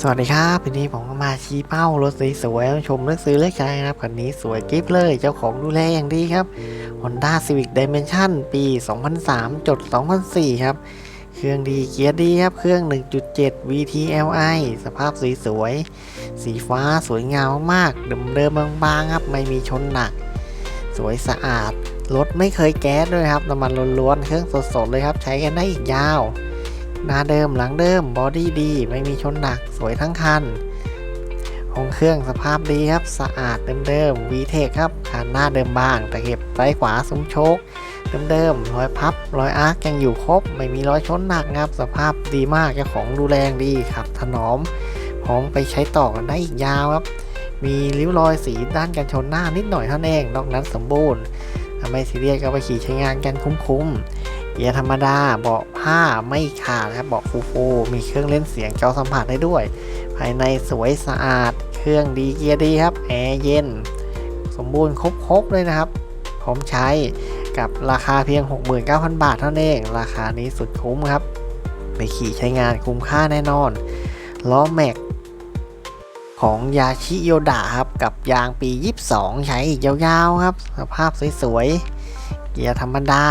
สวัสดีครับวันนี้ผมก็มาชี้เป้ารถสวยๆชมเลือกซื้อเลือกใช้นะครับคันนี้สวยกิ๊บเลยเจ้าของดูแลอย่างดีครับ Honda Civic Dimension ปี 2003 จด 2004 ครับ เครื่องดีเกียร์ดีครับ เครื่อง 1.7 VTLI สภาพสีสวยสีฟ้าสวยงามมากๆเดิมๆบางๆครับ ไม่มีชนหนัก สวยสะอาด รถไม่เคยแก๊สด้วยครับน้ำมันล้วนๆเครื่องสดๆเลยครับ ใช้กันได้อีกยาว หน้าเดิมหลังเดิมบอดี้ดี ไม่มีชนหนักสวยทั้งคันห้องเครื่องสภาพดีครับสะอาดเดิมๆ VTEC คครับคันหน้าเดิมบาง แตะเข็บซ้ายขวาซุ้มโชคเดิมๆรอยพับรอยอาร์คยังอยู่ครบ ไม่มีรอยชนหนักครับสภาพดีมากเจ้าของดูแลอย่างดีครับ ถนอมพร้อมไปใช้ต่อกันได้อีกยาวครับ มีริ้วรอยสีด้านกันชนหน้านิดหน่อยเท่านั้นเองนอกนั้นสมบูรณ์ไม่ซีเรียสก็ไปขี่ใช้งานกันคุ้มๆ เกียร์ธรรมดาเบาะผ้าไม่ขาดครับเบาะฟูฟูมีเครื่องเล่นเสียงจอสัมผัสได้ด้วย ภายในสวยสะอาด เครื่องดีเกียร์ดีครับแอร์เย็น สมบูรณ์ครบๆเลยนะครับพร้อมใช้กับราคาเพียง 69,000 บาทเท่านั้นเอง ราคานี้สุดคุ้มครับ ไปขี่ใช้งานคุ้มค่าแน่นอนล้อแม็กของยาชิโยดะครับ กับยางปี 22 ใช้อีกยาวๆครับ สภาพสวยๆ เกียร์ธรรมดา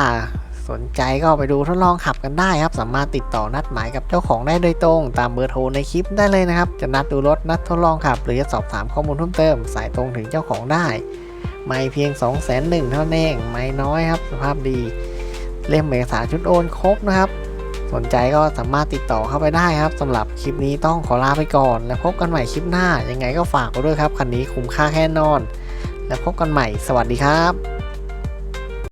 สนใจก็ไปดูทดลองขับกันได้ครับ สามารถติดต่อนัดหมายกับเจ้าของได้โดยตรง ตามเบอร์โทรในคลิปได้เลยนะครับ จะนัดดูรถนัดทดลองขับ หรือจะสอบถามข้อมูลเพิ่มเติม สายตรงถึงเจ้าของได้ ไม่เพียง 2 0 0 0 0 0เท่านั้นเองไม่น้อยครับ สภาพดี เล่มเอกสารชุดโอนครบนะครับ สนใจก็สามารถติดต่อเข้าไปได้ครับสำหรับคลิปนี้ต้องขอลาไปก่อน แล้วพบกันใหม่คลิปหน้ายังไงก็ฝากไว้ด้วยครับคันนี้คุ้มค่าแค่นอน แล้วพบกันใหม่ สวัสดีครับ